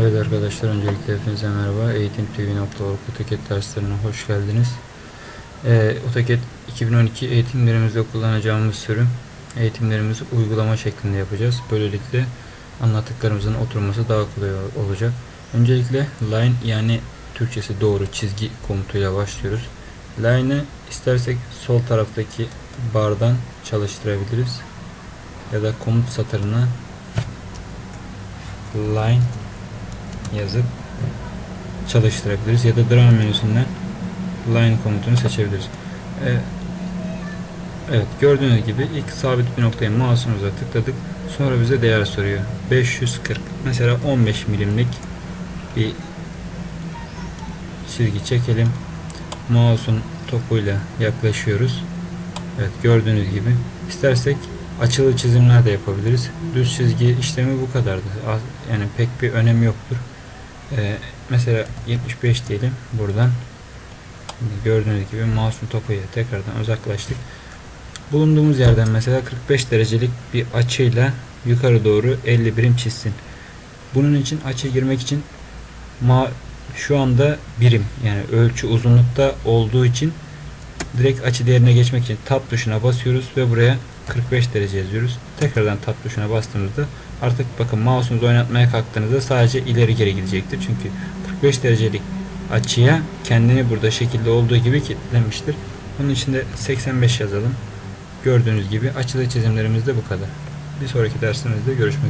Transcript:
Evet arkadaşlar öncelikle hepinize merhaba. Eğitim TV.org AutoCAD derslerine hoş geldiniz. Ee, AutoCAD 2012 eğitimlerimizde kullanacağımız sürüm eğitimlerimizi uygulama şeklinde yapacağız. Böylelikle anlattıklarımızın oturması daha kolay ol- olacak. Öncelikle line yani Türkçesi doğru çizgi komutuyla başlıyoruz. Line'ı istersek sol taraftaki bardan çalıştırabiliriz. Ya da komut satırına line yazıp çalıştırabiliriz ya da drama menüsünden line komutunu seçebiliriz. Ee, evet gördüğünüz gibi ilk sabit bir noktaya mouse'umuza tıkladık. Sonra bize değer soruyor. 540. Mesela 15 milimlik bir çizgi çekelim. Mouse'un topuyla yaklaşıyoruz. Evet gördüğünüz gibi. İstersek açılı çizimler de yapabiliriz. Düz çizgi işlemi bu kadardı. Yani pek bir önemi yoktur. Ee, mesela 75 diyelim buradan. Gördüğünüz gibi mouse'un topuyla tekrardan uzaklaştık. Bulunduğumuz yerden mesela 45 derecelik bir açıyla yukarı doğru 50 birim çizsin. Bunun için açı girmek için ma şu anda birim yani ölçü uzunlukta olduğu için direkt açı değerine geçmek için tab tuşuna basıyoruz ve buraya 45 derece yazıyoruz. Tekrardan tab tuşuna bastığımızda artık bakın mouse'unuzu oynatmaya kalktığınızda sadece ileri geri gidecektir. Çünkü 45 derecelik açıya kendini burada şekilde olduğu gibi kilitlemiştir. Bunun için de 85 yazalım. Gördüğünüz gibi açılı çizimlerimiz de bu kadar. Bir sonraki dersimizde görüşmek üzere.